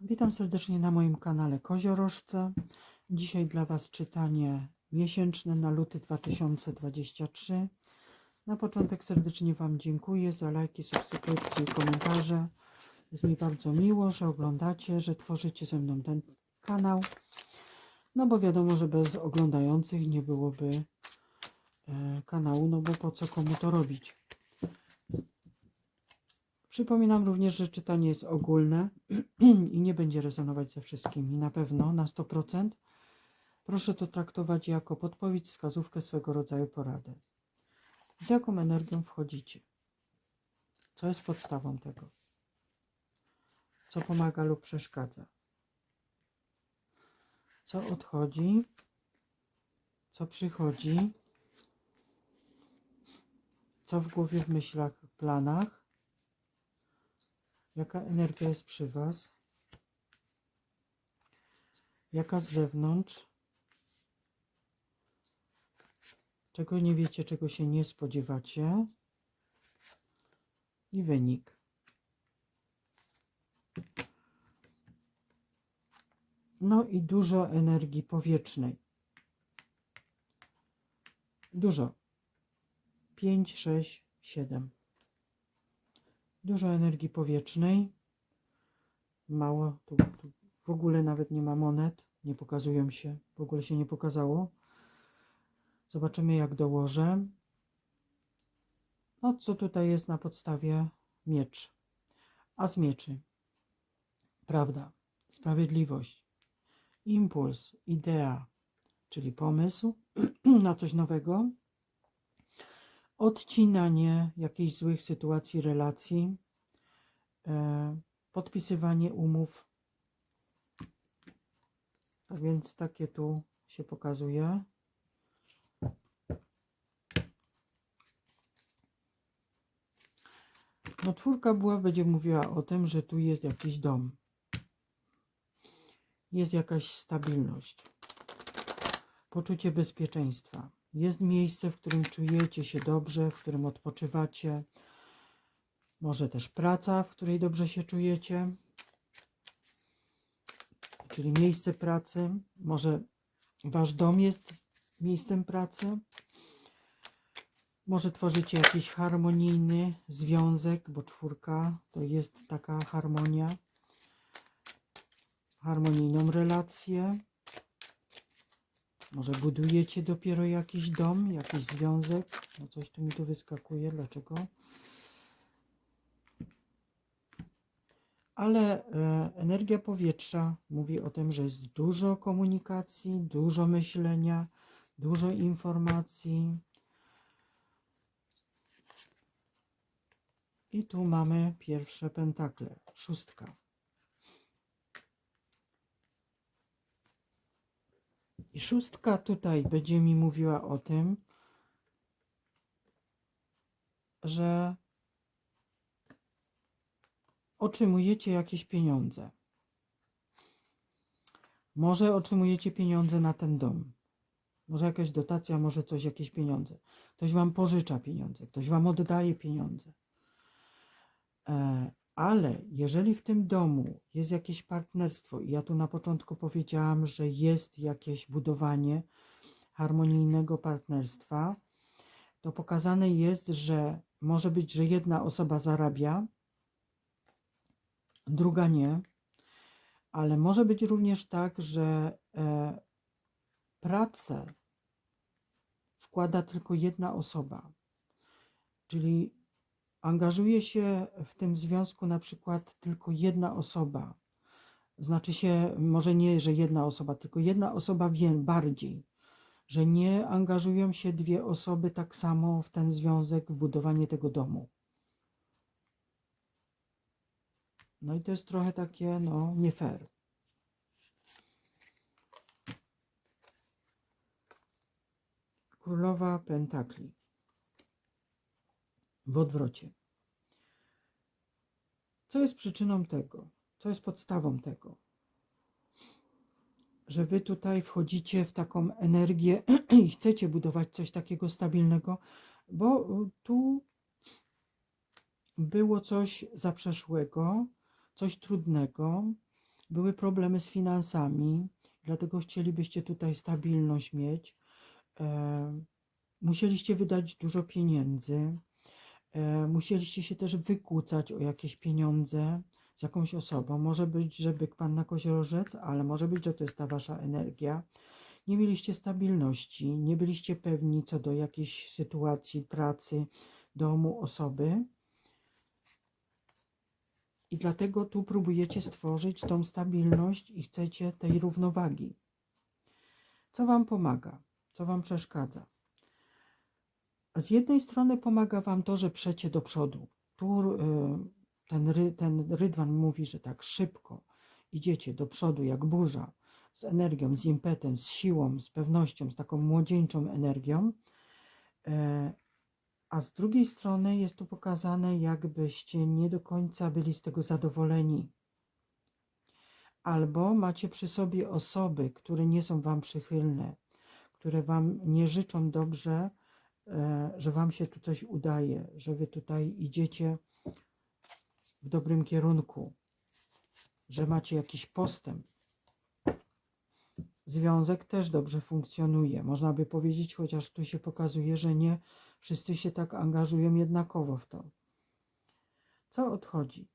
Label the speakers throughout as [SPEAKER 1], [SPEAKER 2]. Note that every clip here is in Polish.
[SPEAKER 1] Witam serdecznie na moim kanale Koziorożce. Dzisiaj dla Was czytanie miesięczne na luty 2023. Na początek serdecznie Wam dziękuję za lajki, subskrypcje i komentarze. Jest mi bardzo miło, że oglądacie, że tworzycie ze mną ten kanał. No bo wiadomo, że bez oglądających nie byłoby e, kanału, no bo po co komu to robić. Przypominam również, że czytanie jest ogólne i nie będzie rezonować ze wszystkimi, na pewno na 100%. Proszę to traktować jako podpowiedź, wskazówkę swego rodzaju poradę. Z jaką energią wchodzicie? Co jest podstawą tego? Co pomaga lub przeszkadza? Co odchodzi? Co przychodzi? Co w głowie, w myślach, planach? Jaka energia jest przy Was? Jaka z zewnątrz? Czego nie wiecie, czego się nie spodziewacie? I wynik. No i dużo energii powietrznej. Dużo. 5, 6, 7 dużo energii powietrznej, mało, tu, tu w ogóle nawet nie ma monet, nie pokazują się, w ogóle się nie pokazało. Zobaczymy jak dołożę. No co tutaj jest na podstawie miecz. A z mieczy prawda, sprawiedliwość, impuls, idea, czyli pomysł na coś nowego, odcinanie jakichś złych sytuacji, relacji, e, podpisywanie umów. Tak więc takie tu się pokazuje. No czwórka była, będzie mówiła o tym, że tu jest jakiś dom. Jest jakaś stabilność. Poczucie bezpieczeństwa. Jest miejsce, w którym czujecie się dobrze, w którym odpoczywacie. Może też praca, w której dobrze się czujecie, czyli miejsce pracy. Może wasz dom jest miejscem pracy. Może tworzycie jakiś harmonijny związek, bo czwórka to jest taka harmonia, harmonijną relację. Może budujecie dopiero jakiś dom, jakiś związek? No coś tu mi tu wyskakuje, dlaczego? Ale e, energia powietrza mówi o tym, że jest dużo komunikacji, dużo myślenia, dużo informacji. I tu mamy pierwsze pentakle, szóstka. I szóstka tutaj będzie mi mówiła o tym, że otrzymujecie jakieś pieniądze. Może otrzymujecie pieniądze na ten dom. Może jakaś dotacja, może coś, jakieś pieniądze. Ktoś wam pożycza pieniądze, ktoś wam oddaje pieniądze. E, ale jeżeli w tym domu jest jakieś partnerstwo, i ja tu na początku powiedziałam, że jest jakieś budowanie harmonijnego partnerstwa, to pokazane jest, że może być, że jedna osoba zarabia, druga nie, ale może być również tak, że e, pracę wkłada tylko jedna osoba. Czyli angażuje się w tym związku na przykład tylko jedna osoba. Znaczy się, może nie, że jedna osoba, tylko jedna osoba wie bardziej, że nie angażują się dwie osoby tak samo w ten związek, w budowanie tego domu. No i to jest trochę takie, no, nie fair. Królowa Pentakli w odwrocie. Co jest przyczyną tego? Co jest podstawą tego? Że wy tutaj wchodzicie w taką energię i chcecie budować coś takiego stabilnego, bo tu było coś zaprzeszłego, coś trudnego, były problemy z finansami, dlatego chcielibyście tutaj stabilność mieć. E, musieliście wydać dużo pieniędzy, musieliście się też wykłócać o jakieś pieniądze z jakąś osobą. Może być, że byk panna koziorożec, ale może być, że to jest ta wasza energia. Nie mieliście stabilności, nie byliście pewni co do jakiejś sytuacji, pracy, domu, osoby. I dlatego tu próbujecie stworzyć tą stabilność i chcecie tej równowagi. Co Wam pomaga? Co Wam przeszkadza? Z jednej strony pomaga Wam to, że przecie do przodu. Tu y, ten, ry, ten rydwan mówi, że tak szybko idziecie do przodu jak burza, z energią, z impetem, z siłą, z pewnością, z taką młodzieńczą energią. E, a z drugiej strony jest tu pokazane, jakbyście nie do końca byli z tego zadowoleni. Albo macie przy sobie osoby, które nie są Wam przychylne, które Wam nie życzą dobrze, że Wam się tu coś udaje, że Wy tutaj idziecie w dobrym kierunku, że macie jakiś postęp. Związek też dobrze funkcjonuje. Można by powiedzieć, chociaż tu się pokazuje, że nie wszyscy się tak angażują jednakowo w to. Co odchodzi?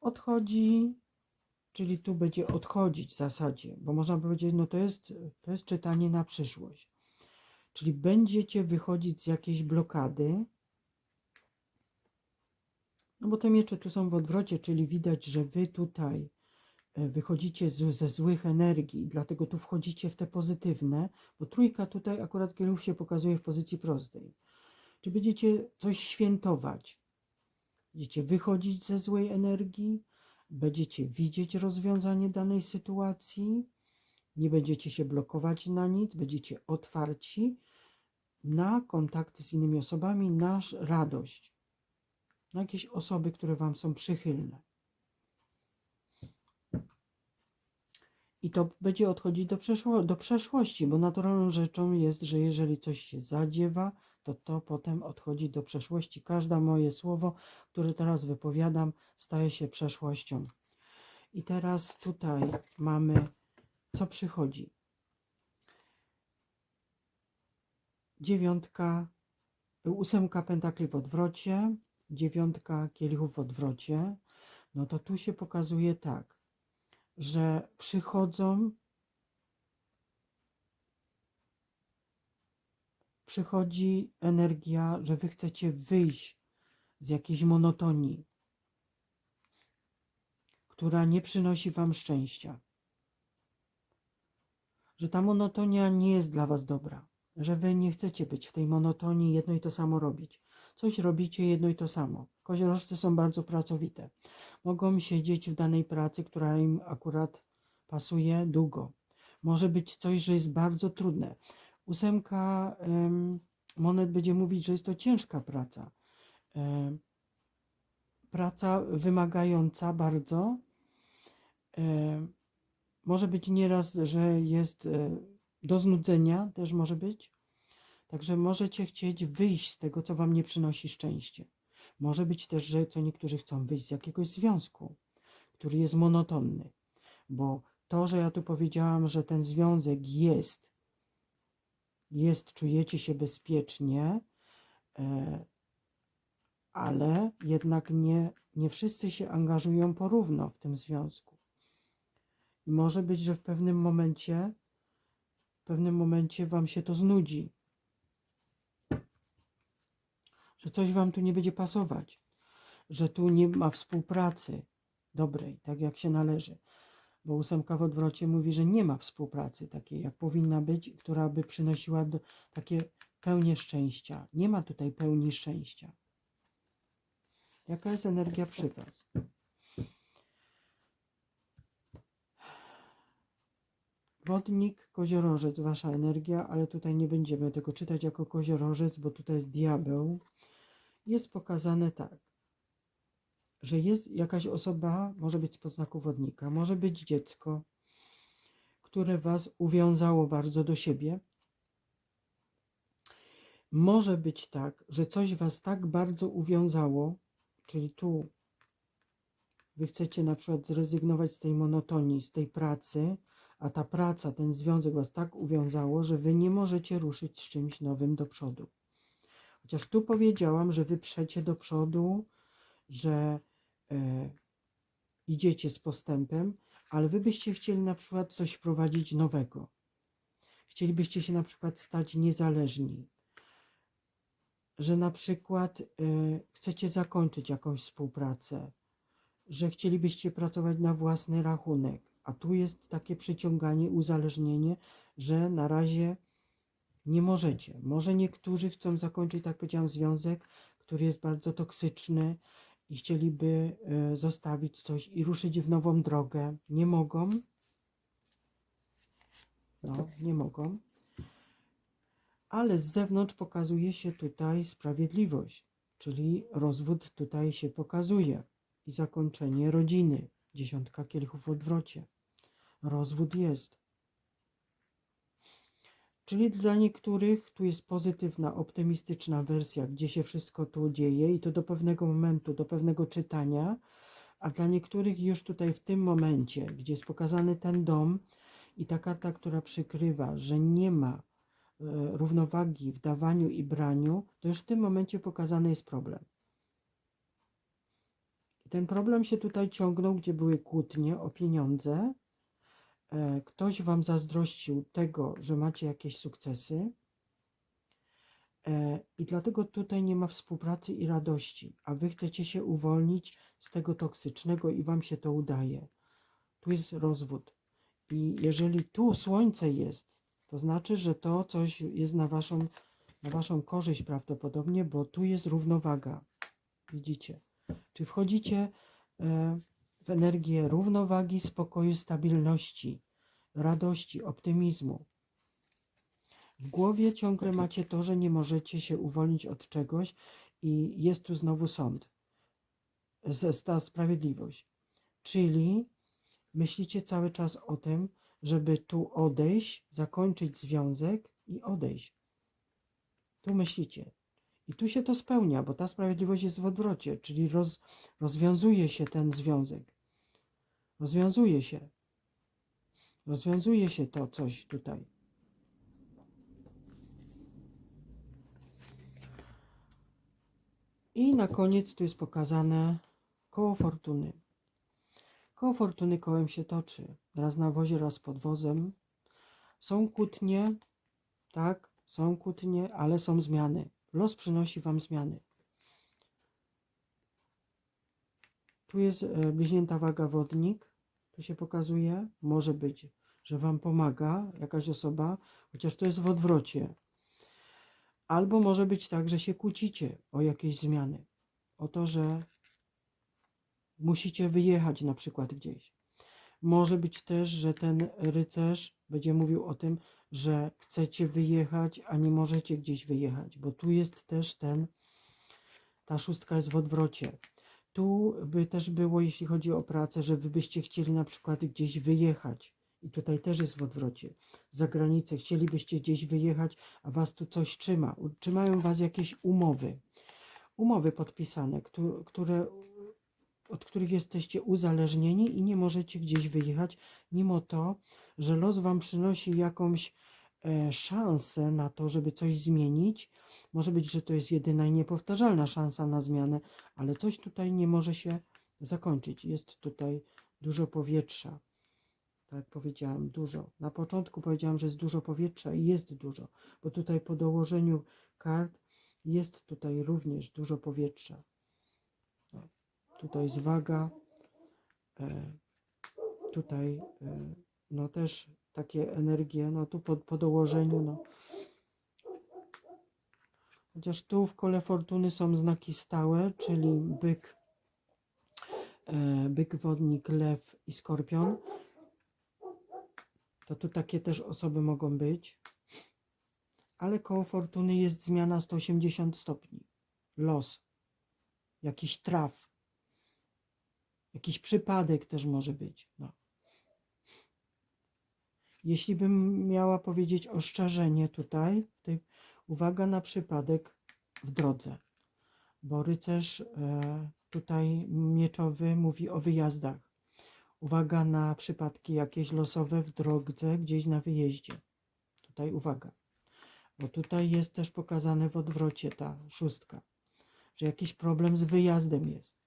[SPEAKER 1] Odchodzi, czyli tu będzie odchodzić w zasadzie, bo można powiedzieć, no to jest, to jest czytanie na przyszłość. Czyli będziecie wychodzić z jakiejś blokady, no bo te miecze tu są w odwrocie, czyli widać, że wy tutaj e, wychodzicie z, ze złych energii, dlatego tu wchodzicie w te pozytywne, bo trójka tutaj akurat kielichów się pokazuje w pozycji prostej. Czy będziecie coś świętować? Będziecie wychodzić ze złej energii, będziecie widzieć rozwiązanie danej sytuacji, nie będziecie się blokować na nic, będziecie otwarci na kontakty z innymi osobami, na radość na jakieś osoby, które Wam są przychylne. I to będzie odchodzić do, przeszło, do przeszłości, bo naturalną rzeczą jest, że jeżeli coś się zadziewa, to to potem odchodzi do przeszłości. Każde moje słowo, które teraz wypowiadam, staje się przeszłością. I teraz tutaj mamy, co przychodzi. Dziewiątka, ósemka pentakli w odwrocie, dziewiątka kielichów w odwrocie, no to tu się pokazuje tak, że przychodzą, przychodzi energia, że wy chcecie wyjść z jakiejś monotonii, która nie przynosi wam szczęścia. Że ta monotonia nie jest dla was dobra, że wy nie chcecie być w tej monotonii jedno i to samo robić Coś robicie jedno i to samo. Koziorożce są bardzo pracowite. Mogą siedzieć w danej pracy, która im akurat pasuje długo. Może być coś, że jest bardzo trudne. Ósemka monet będzie mówić, że jest to ciężka praca. Praca wymagająca bardzo. Może być nieraz, że jest e, do znudzenia, też może być. Także możecie chcieć wyjść z tego, co wam nie przynosi szczęście. Może być też, że co niektórzy chcą wyjść z jakiegoś związku, który jest monotonny, bo to, że ja tu powiedziałam, że ten związek jest, jest, czujecie się bezpiecznie, e, ale jednak nie, nie wszyscy się angażują porówno w tym związku. I może być, że w pewnym momencie, w pewnym momencie wam się to znudzi że coś wam tu nie będzie pasować, że tu nie ma współpracy dobrej, tak jak się należy. Bo ósemka w odwrocie mówi, że nie ma współpracy takiej, jak powinna być, która by przynosiła do, takie pełnię szczęścia. Nie ma tutaj pełni szczęścia. Jaka jest energia przy Was? Wodnik, koziorożec, wasza energia, ale tutaj nie będziemy tego czytać jako koziorożec, bo tutaj jest diabeł jest pokazane tak, że jest jakaś osoba, może być z podznaku wodnika, może być dziecko, które was uwiązało bardzo do siebie. Może być tak, że coś was tak bardzo uwiązało, czyli tu wy chcecie na przykład zrezygnować z tej monotonii, z tej pracy, a ta praca, ten związek was tak uwiązało, że wy nie możecie ruszyć z czymś nowym do przodu. Chociaż tu powiedziałam, że wy przecie do przodu, że idziecie z postępem, ale wy byście chcieli na przykład coś wprowadzić nowego. Chcielibyście się na przykład stać niezależni, że na przykład e, chcecie zakończyć jakąś współpracę, że chcielibyście pracować na własny rachunek, a tu jest takie przyciąganie, uzależnienie, że na razie nie możecie. Może niektórzy chcą zakończyć, tak powiedziałam, związek, który jest bardzo toksyczny i chcieliby e, zostawić coś i ruszyć w nową drogę. Nie mogą. No, nie mogą. Ale z zewnątrz pokazuje się tutaj sprawiedliwość, czyli rozwód tutaj się pokazuje i zakończenie rodziny. Dziesiątka kielichów w odwrocie. Rozwód jest. Czyli dla niektórych tu jest pozytywna, optymistyczna wersja, gdzie się wszystko tu dzieje i to do pewnego momentu, do pewnego czytania, a dla niektórych już tutaj w tym momencie, gdzie jest pokazany ten dom i ta karta, która przykrywa, że nie ma e, równowagi w dawaniu i braniu, to już w tym momencie pokazany jest problem. I ten problem się tutaj ciągnął, gdzie były kłótnie o pieniądze, ktoś wam zazdrościł tego, że macie jakieś sukcesy, e, i dlatego tutaj nie ma współpracy i radości, a wy chcecie się uwolnić z tego toksycznego i wam się to udaje. Tu jest rozwód. I jeżeli tu słońce jest, to znaczy, że to coś jest na waszą, na waszą korzyść prawdopodobnie, bo tu jest równowaga. Widzicie? Czy wchodzicie e, w energię równowagi, spokoju, stabilności, radości, optymizmu. W głowie ciągle macie to, że nie możecie się uwolnić od czegoś i jest tu znowu sąd, ta sprawiedliwość. Czyli myślicie cały czas o tym, żeby tu odejść, zakończyć związek i odejść. Tu myślicie. I tu się to spełnia, bo ta sprawiedliwość jest w odwrocie, czyli roz, rozwiązuje się ten związek. Rozwiązuje się. Rozwiązuje się to coś tutaj. I na koniec tu jest pokazane koło fortuny. Koło fortuny kołem się toczy. Raz na wozie, raz pod wozem. Są kłótnie, tak, są kłótnie, ale są zmiany. Los przynosi wam zmiany. Tu jest e, bliźnięta waga wodnik. Tu się pokazuje. Może być, że wam pomaga jakaś osoba, chociaż to jest w odwrocie. Albo może być tak, że się kłócicie o jakieś zmiany. O to, że musicie wyjechać na przykład gdzieś. Może być też, że ten rycerz będzie mówił o tym, że chcecie wyjechać, a nie możecie gdzieś wyjechać, bo tu jest też ten, ta szóstka jest w odwrocie. Tu by też było, jeśli chodzi o pracę, że wy byście chcieli na przykład gdzieś wyjechać. I tutaj też jest w odwrocie. Za granicę chcielibyście gdzieś wyjechać, a was tu coś trzyma. Trzymają was jakieś umowy. Umowy podpisane, któ- które, od których jesteście uzależnieni i nie możecie gdzieś wyjechać, mimo to, że los wam przynosi jakąś szansę na to, żeby coś zmienić. Może być, że to jest jedyna i niepowtarzalna szansa na zmianę, ale coś tutaj nie może się zakończyć. Jest tutaj dużo powietrza. Tak jak powiedziałam, dużo. Na początku powiedziałam, że jest dużo powietrza i jest dużo, bo tutaj po dołożeniu kart jest tutaj również dużo powietrza. Tutaj jest waga, e, tutaj e, no też takie energie, no tu po, po dołożeniu, no. Chociaż tu w kole fortuny są znaki stałe, czyli byk, e, byk, wodnik, lew i skorpion. To tu takie też osoby mogą być. Ale koło fortuny jest zmiana 180 stopni. Los. Jakiś traf. Jakiś przypadek też może być. No. Jeśli bym miała powiedzieć oszczerzenie tutaj, to uwaga na przypadek w drodze. Bo rycerz e, tutaj mieczowy mówi o wyjazdach. Uwaga na przypadki jakieś losowe w drodze, gdzieś na wyjeździe. Tutaj uwaga, bo tutaj jest też pokazane w odwrocie ta szóstka, że jakiś problem z wyjazdem jest.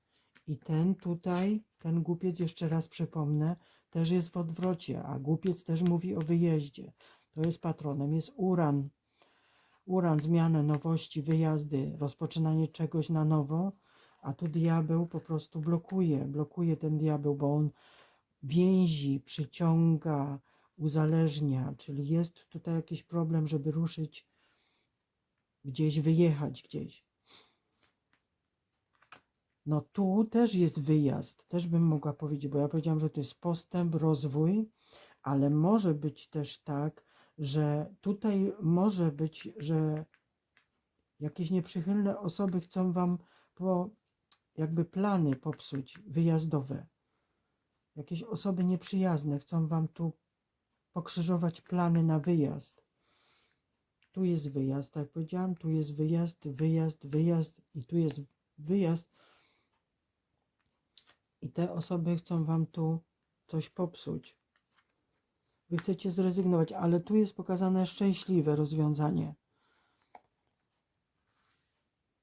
[SPEAKER 1] I ten tutaj, ten głupiec, jeszcze raz przypomnę, też jest w odwrocie, a głupiec też mówi o wyjeździe. To jest patronem, jest uran. Uran, zmianę, nowości, wyjazdy, rozpoczynanie czegoś na nowo, a tu diabeł po prostu blokuje, blokuje ten diabeł, bo on więzi, przyciąga, uzależnia, czyli jest tutaj jakiś problem, żeby ruszyć gdzieś, wyjechać gdzieś. No tu też jest wyjazd, też bym mogła powiedzieć, bo ja powiedziałam, że to jest postęp, rozwój, ale może być też tak, że tutaj może być, że jakieś nieprzychylne osoby chcą wam po jakby plany popsuć wyjazdowe. Jakieś osoby nieprzyjazne chcą wam tu pokrzyżować plany na wyjazd. Tu jest wyjazd, tak jak powiedziałam, tu jest wyjazd, wyjazd, wyjazd i tu jest wyjazd. I te osoby chcą wam tu coś popsuć. Wy chcecie zrezygnować, ale tu jest pokazane szczęśliwe rozwiązanie.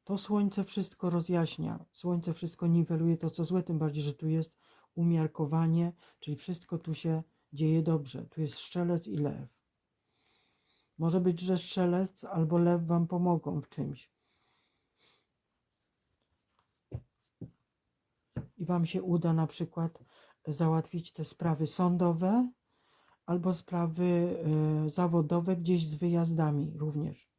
[SPEAKER 1] To słońce wszystko rozjaśnia, słońce wszystko niweluje to, co złe, tym bardziej, że tu jest umiarkowanie, czyli wszystko tu się dzieje dobrze. Tu jest strzelec i lew. Może być, że strzelec albo lew wam pomogą w czymś. I wam się uda na przykład załatwić te sprawy sądowe albo sprawy y, zawodowe gdzieś z wyjazdami również.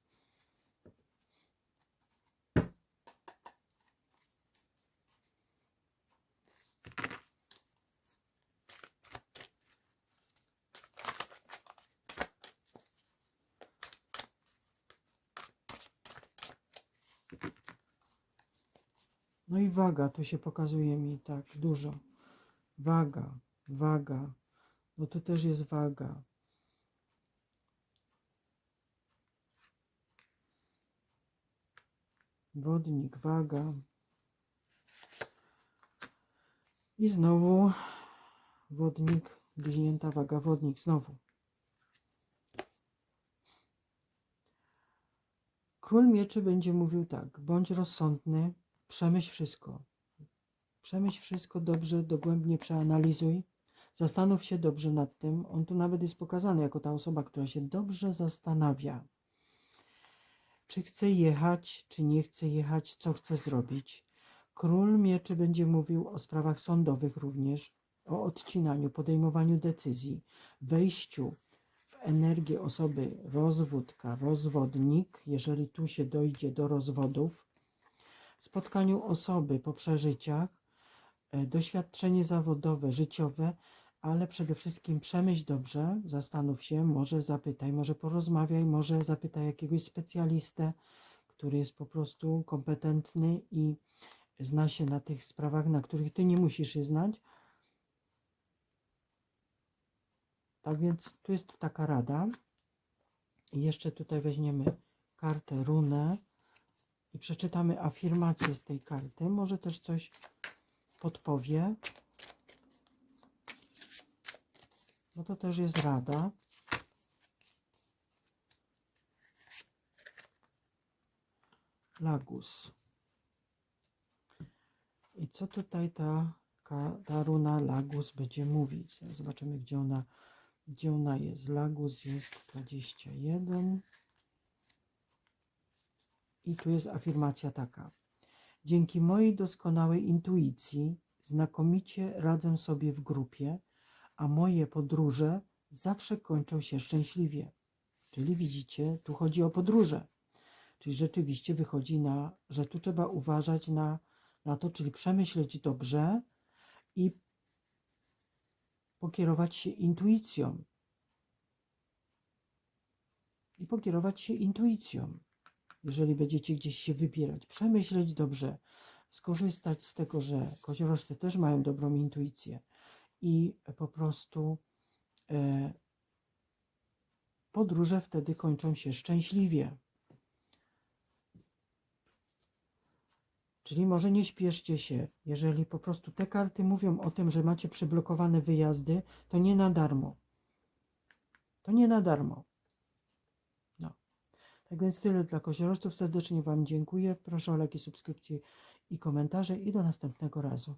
[SPEAKER 1] No i waga, tu się pokazuje mi tak dużo. Waga, waga. No tu też jest waga. Wodnik, waga. I znowu wodnik, bliźnięta waga, wodnik znowu. Król mieczy będzie mówił tak: bądź rozsądny, przemyśl wszystko. Przemyśl wszystko dobrze, dogłębnie przeanalizuj. Zastanów się dobrze nad tym. On tu nawet jest pokazany jako ta osoba, która się dobrze zastanawia. Czy chce jechać, czy nie chce jechać, co chce zrobić. Król mieczy będzie mówił o sprawach sądowych również, o odcinaniu, podejmowaniu decyzji, wejściu w energię osoby rozwódka, rozwodnik, jeżeli tu się dojdzie do rozwodów, spotkaniu osoby po przeżyciach, e, doświadczenie zawodowe, życiowe, ale przede wszystkim przemyśl dobrze, zastanów się, może zapytaj, może porozmawiaj, może zapytaj jakiegoś specjalistę, który jest po prostu kompetentny i zna się na tych sprawach, na których ty nie musisz się znać. Tak więc tu jest taka rada. I jeszcze tutaj weźmiemy kartę runę i przeczytamy afirmację z tej karty. Może też coś podpowie. No to też jest rada. Lagus. I co tutaj ta, ta runa Lagus będzie mówić? Zobaczymy, gdzie ona, gdzie ona jest. Lagus jest 21. I tu jest afirmacja taka. Dzięki mojej doskonałej intuicji znakomicie radzę sobie w grupie, a moje podróże zawsze kończą się szczęśliwie. Czyli widzicie, tu chodzi o podróże. Czyli rzeczywiście wychodzi na, że tu trzeba uważać na, na to, czyli przemyśleć dobrze i pokierować się intuicją. I pokierować się intuicją jeżeli będziecie gdzieś się wybierać, przemyśleć dobrze, skorzystać z tego, że koziorożcy też mają dobrą intuicję i po prostu e, podróże wtedy kończą się szczęśliwie. Czyli może nie śpieszcie się. Jeżeli po prostu te karty mówią o tym, że macie przyblokowane wyjazdy, to nie na darmo. To nie na darmo. Tak więc tyle dla koziorożców. Serdecznie Wam dziękuję. Proszę o lajki, subskrypcje i komentarze i do następnego razu.